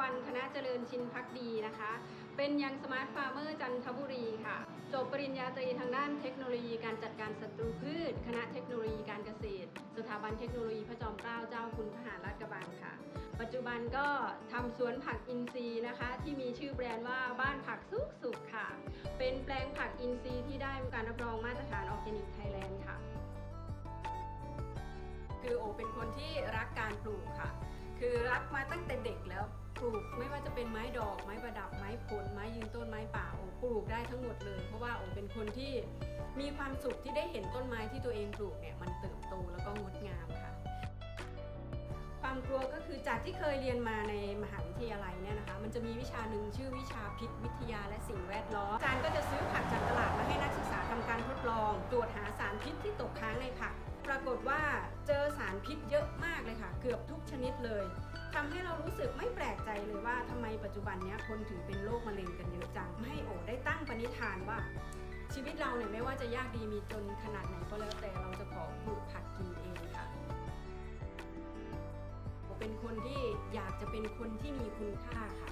วันคณะเจริญชินพักดีนะคะ เป็นยังสมาร์ทฟาร์มเมอร์จันทบุรีค่ะ จบปริญญาตรีทางด้านเทคโนโลยีการจัดการศัตรูพืช คณะเทคโนโลยีการเกษตร สถาบันเทคโนโลยีพระจอมเกล้าเจ้าคุณทหารราชกระบังค่ะ ปัจจุบันก็ทำสวนผักอินทรีย์นะคะ ที่มีชื่อแบรนด์ว่าบ้านผักสุขสุขค่ะ เป็นแปลงผักอินทรีย์ที่ได้การรับรองมาตรฐานออร์แกนิกไทยแลนด์ค่ะคือโอเป็นคนที่รักการปลูกค่ะ คือรักมาตั้งแต่เด็กแล้ว ปลูกไม่ว่าจะเป็นไม้ดอกไม้ประดับไม้ผลไม้ยืนต้นไม้ป่าโอปลูกได้ทั้งหมดเลย เพราะว่าโอเป็นคนที่มีความสุขที่ได้เห็นต้นไม้ที่ตัวเองปลูกเนี่ยมันเติบโตแล้วก็งดงามค่ะ ความกลัวก็คือจากที่เคยเรียนมาในมหาวิทยาลัยเนี่ยนะคะมันจะมีวิชาหนึ่งชื่อวิชาพิษวิทยาและสิ่งแวดล้อมอาจารย์ก็จะซื้อผักจากตลาดมาให้นักศึกษาทำการทดลองตรวจหาสารพิษที่ตกค้างในผัก ปรากฏว่าเจอสารพิษเยอะมากเลยค่ะ เกือบทุกชนิดเลย ทำให้เรารู้สึกไม่แปลกใจเลยว่าทำไมปัจจุบันนี้คนถึงเป็นโรคมะเร็งกันเยอะจังให้โอได้ตั้งปณิธานว่า ชีวิตเราเนี่ยไม่ว่าจะยากดีมีจนขนาดไหนก็แล้วแต่เราจะขอปลูกผักกินเองค่ะเป็นคนที่อยากจะเป็นคนที่มีคุณค่าค่ะ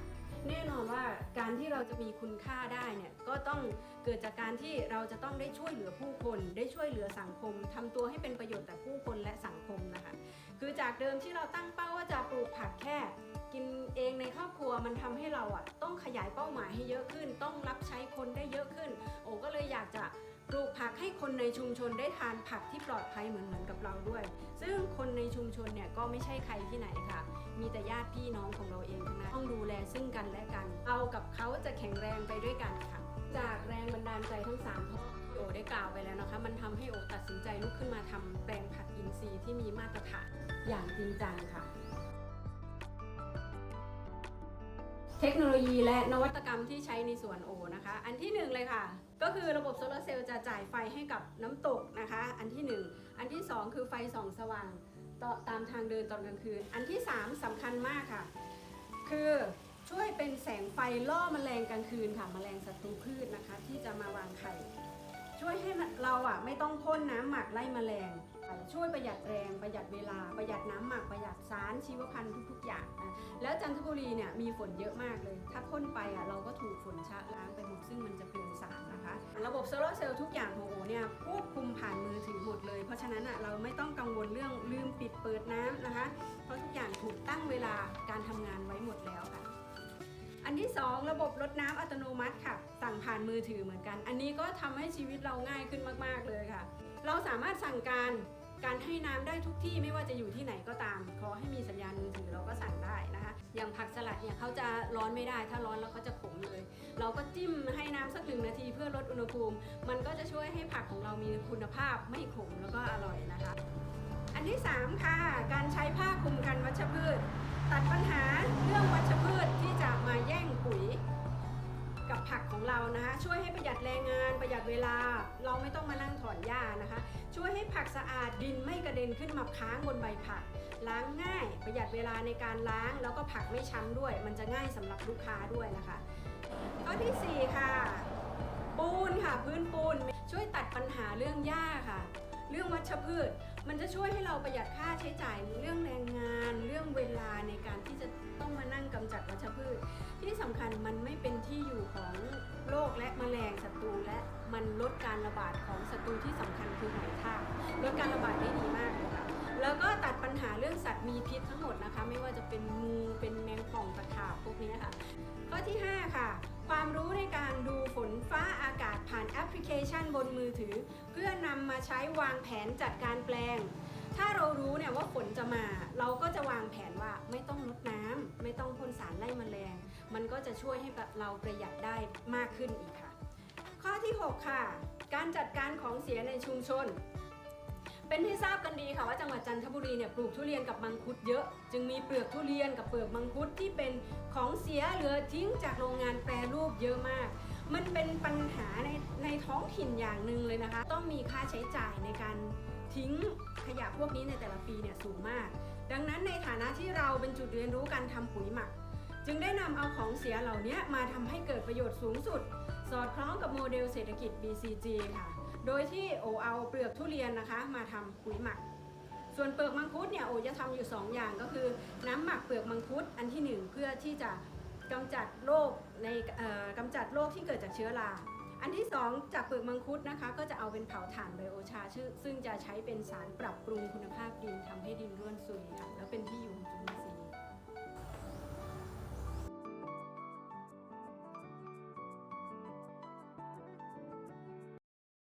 แน่นอนว่าการที่เราจะมีคุณค่าได้เนี่ยก็ต้องเกิดจากการที่เราจะต้องได้ช่วยเหลือผู้คน ได้ช่วยเหลือสังคมทำตัวให้เป็นประโยชน์แต่ผู้คนและสังคมนะคะ คือจากเดิมที่เราตั้งเป้าว่าจะปลูกผักแค่ กินเองในครอบครัวมันทำให้เราอะต้องขยายเป้าหมายให้เยอะขึ้น ต้องรับใช้คนได้เยอะขึ้น โอ้ก็เลยอยากจะปลูกผักให้คนในชุมชนได้ทานผักที่ปลอดภัยเหมือนเหมือนกับเราด้วย ซึ่งคนในชุมชนเนี่ยก็ไม่ใช่ใครที่ไหนค่ะ มีแต่ญาติพี่น้องของเราเองทั้งนั้นต้องดูแลซึ่งกันและกัน เอากับเขาจะแข็งแรงไปด้วยกันค่ะ จากแรงบันดาลใจทั้งสามข้อโอได้กล่าวไปแล้วนะคะ มันทำให้โอตัดสินใจลุกขึ้นมาทำแปลง ผักอินทรีย์ที่มีมาตรฐานอย่างจริงจังค่ะ เทคโนโลยีและนวัตกรรมที่ใช้ในสวนโอนะคะ อันที่หนึ่งเลยค่ะ ก็คือระบบโซลาร์เซลล์จะจ่ายไฟให้กับน้ำตกนะคะ อันที่หนึ่งอันที่สองคือไฟส่องสว่างต่อตามทางเดินตอนกลางคืน อันที่สามสำคัญมากค่ะ คือช่วยเป็นแสงไฟล่อแมลงกลางคืนค่ะแมลงศัตรูพืชนะคะ ที่จะมาวางไข่ ช่วยให้เราอะไม่ต้องพ่นน้ำหมักไล่แมลง ช่วยประหยัดแรงประหยัดเวลาประหยัดน้ำหมักประหยัดสารชีวพันธุ์ทุก ๆ อย่างนะแล้วจันทบุรีเนี่ยมีฝนเยอะมากเลย ถ้าพ่นไปอะเราก็ถูกฝนชะล้างไปหมดซึ่งมันจะเปลืองสารนะคะ ระบบโซลาร์เซลล์ทุกอย่างของโอเนี่ยควบคุมผ่านมือถือหมดเลย เพราะฉะนั้นอะเราไม่ต้องกังวลเรื่องลืมปิดเปิดน้ำนะคะ เพราะทุกอย่างถูกตั้งเวลาการทำงานไว้หมดแล้วค่ะ อันที่ 2 ระบบรดน้ำอัตโนมัติค่ะ สั่งผ่านมือถือเหมือนกัน อันนี้ก็ทำให้ชีวิตเราง่ายขึ้นมาก ๆ เลยค่ะ เราสามารถสั่งการการให้น้ำได้ทุกที่ไม่ว่าจะอยู่ที่ไหนก็ตาม ขอให้มีสัญญาณมือถือเราก็สั่งได้นะคะ อย่างผักสลัดเนี่ยเขาจะร้อนไม่ได้ ถ้าร้อนแล้วเขาจะขมเลย เราก็จิ้มให้น้ำสักหนึ่งนาทีเพื่อลดอุณหภูมิ มันก็จะช่วยให้ผักของเรามีคุณภาพไม่ขมแล้วก็อร่อยนะคะ อันที่ 3 ค่ะ การใช้ผ้าคลุมกันวัชพืช ตัดปัญหาเรื่องวัชพืชที่จะมาแย่งปุ๋ย กับผักของเรานะคะช่วยให้ประหยัดแรงงานประหยัดเวลา เราไม่ต้องมานั่งถอนหญ้านะคะ ช่วยให้ผักสะอาดดินไม่กระเด็นขึ้นมาค้างบนใบผัก ล้างง่ายประหยัดเวลาในการล้าง แล้วก็ผักไม่ช้ำด้วย มันจะง่ายสำหรับลูกค้าด้วยนะคะข้อทีสี่4 ค่ะ ปูนค่ะพื้นปูนช่วยตัดปัญหาเรื่องหญ้าค่ะ เรื่องวัชพืช มันจะช่วยให้เราประหยัดค่าใช้จ่ายเรื่องแรงงาน เรื่องเวลาในการที่จะต้องมานั่งกำจัดวัชพืช ที่สำคัญมันไม่เป็นที่อยู่ของโรคและแมลงศัตรูและมันลดการระบาดของศัตรูที่สำคัญคือหอยทากลดการระบาดได้ดีมากเลยค่ะแล้วก็ตัดปัญหาเรื่องสัตว์มีพิษทั้งหมดนะคะ ไม่ว่าจะเป็นงูเป็นแมงป่องตะขาบพวกนี้ค่ะ ข้อที่ 5 ค่ะ ความรู้ในการดูฝนฟ้าอากาศผ่านแอปพลิเคชันบนมือถือ เพื่อนำมาใช้วางแผนจัดการแปลง ถ้าเรารู้เนี่ยว่าฝนจะมา เราก็จะวางแผนว่าไม่ต้องลดน้ำไม่ต้องพ่นสารไล่แมลง มันก็จะช่วยให้เราประหยัดได้มากขึ้นอีกค่ะ ข้อที่ 6 ค่ะ การจัดการของเสียในชุมชน เป็นที่ทราบกันดีค่ะว่าจังหวัดจันทบุรีเนี่ยปลูกทุเรียนกับมังคุดเยอะ จึงมีเปลือกทุเรียนกับเปลือกมังคุดที่เป็นของเสียเหลือทิ้งจากโรงงานแปรรูปเยอะมาก มันเป็นปัญหาในในท้องถิ่นอย่างหนึ่งเลยนะคะ ต้องมีค่าใช้จ่ายในการทิ้งขยะพวกนี้ในแต่ละปีเนี่ยสูงมาก ดังนั้นในฐานะที่เราเป็นจุดเรียนรู้การทำปุ๋ยหมัก จึงได้นำเอาของเสียเหล่านี้มาทำให้เกิดประโยชน์สูงสุด สอดคล้องกับโมเดลเศรษฐกิจ BCG ค่ะ โดยที่โอเอาเปลือกทุเรียนนะคะ มาทำปุ๋ยหมัก ส่วนเปลือกมังคุดเนี่ยโอจะทำอยู่ 2 อย่างก็คือ น้ำหมักเปลือกมังคุดอันทีหนึ่1 เพื่อที่จะกำจัดโรคในกำจัดโรคที่เกิดจากเชื้อราอันที่ 2 จากเปลือกมังคุดนะคะ ก็จะเอาเป็นเผาถ่านไบโอชาชื่อซึ่งจะใช้เป็นสารปรับปรุงคุณภาพดินทำให้ดินร่วนซุยค่ะแล้วเป็นที่อยู่